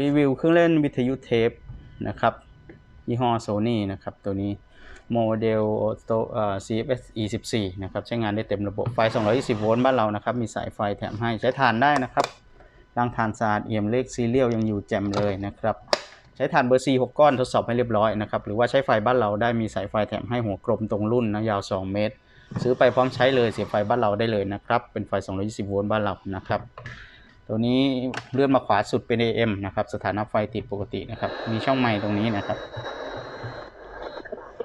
รีวิวเครื่องเล่นวิทยุเทปนะครับยี่ห้อโซนี่นะครับ ตัวนี้โมเดลตัวเอ่อ CFS E14 นะครับ ใช้งานได้เต็มระบบไฟ 220 โวลต์บ้านเรานะครับ มีสายไฟแถมให้ใช้ทานได้นะครับรางทานสะอาดเอี่ยมเลขซีเรียลยังอยู่แจ่มเลยนะครับ ใช้ถ่านเบอร์ C 6 ก้อนทดสอบให้เรียบร้อยนะครับ หรือว่าใช้ไฟบ้านเราได้มีสายไฟแถมให้หัวกลมตรงรุ่นนะยาว 2 เมตร ซื้อไปพร้อมใช้เลยเสียบไฟบ้านเราได้เลยนะครับ เป็นไฟ 220 โวลต์บ้านเรานะครับ ตัวนี้เลื่อนมาขวาสุดเป็น AM นะครับ สถานะไฟติดปกตินะครับ มีช่องไมค์ตรงนี้นะครับ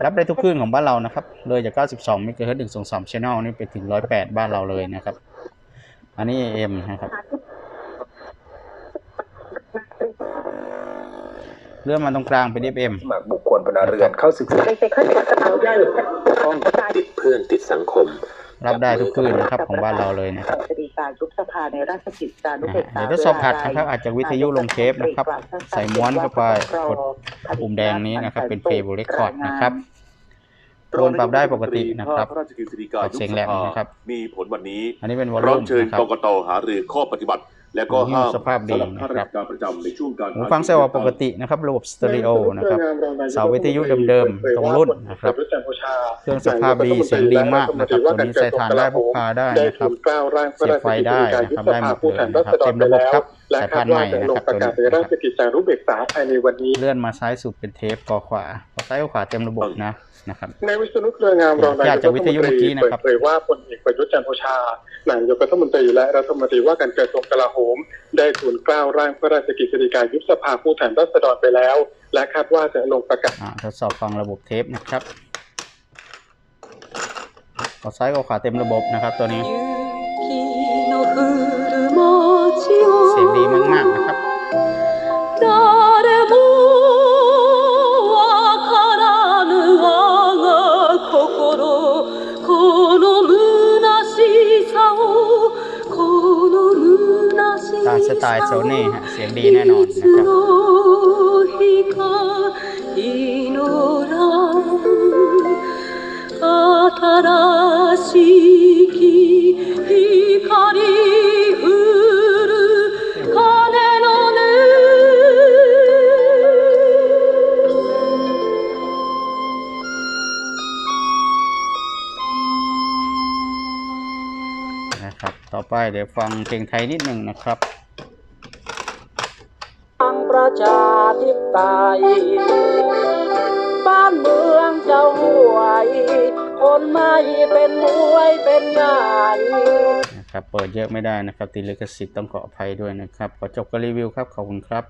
รับได้ทุกคลื่นของบ้านเรานะครับ เลยจาก 92 MHz 123 Channel นี่ไปถึง 108 บ้านเราเลยนะครับ อันนี้ AM นะครับเลื่อนมาตรงกลางเป็น FM สมัครบุคคลพลเรือนเข้าศึกษาต้องติดเพื่อนติดสังคม รับได้ทุกคลื่นนะครับของบ้านเราเลยนะครับจะมีการยุบสภาในราชกิจจานุเบกษาเดี๋ยวทดสอบอัดนะครับ อาจจะวิทยุลงเทปนะครับ ใส่ม้วนเข้าไปกดปุ่มแดงนี้นะครับ เป็น Play Record นะครับโทนปรับได้ปกตินะครับพระราชกฤษฎีกาปรับเสียงแหลมนะครับ มีผลวันนี้ อันนี้เป็นวอลพร้อลุ่มมเชิญนะครับกกตหารือข้อปฏิบัติ และก็ห้ามสภาพดีสำหรับข้านะครัราบชการประจำในช่วงการหูฟังเซลล์ปกตินะครับ ระบบสเตอริโอนะครับ เสาวิทยุเดิมๆ ตรงรุ่นนะครับ เครื่องสภาพดีเสียงดีมากนะครับตัวนี้ใส่ฐานได้พกพาได้นะครับเสียบไฟได้นะครับได้หมดเลยนะครับเต็มระบบครับ สายพันธุ์ใหม่นะครับตัวนี้ในราชกิจจานุเบกษาภายในวันนี้ เลื่อนมาซ้ายสุดเป็นเทปกอขวาพอซ้ายกับขวาเต็มระบบนะนะครับในวิษณุเครืองามรองนายอยากจะวิทยุเมื่อกี้นะครับเปิดเผยว่าพลเอกประยุทธ์จันทร์โอชานายกรัฐมนตรีและรัฐมนตรีว่าการกระทรวงกลาโหม ได้ทูลเกล้าร่างพระราชกิจสีกายุบสภาผู้แทนราษฎรไปแล้ว และคาดว่าจะลงประกาศอ่าทดสอบฟังระบบเทปนะครับขอซ้ายกับขวาเต็มระบบนะครับตัวนี้ ตายโซนี่ฮะเสียงดีแน่นอนนะครับนะครับ ต่อไปเดี๋ยวฟังเพลงไทยนิดหนึ่งนะครับ ประชาธิปไตย บ้านเมืองเจ้าห่วย คนไม่เป็นมวยเป็นใหญ่นะครับเปิดเยอะไม่ได้นะครับติดลิขสิทธิ์ต้องขออภัยด้วยนะครับขอจบการรีวิวครับ ขอบคุณครับ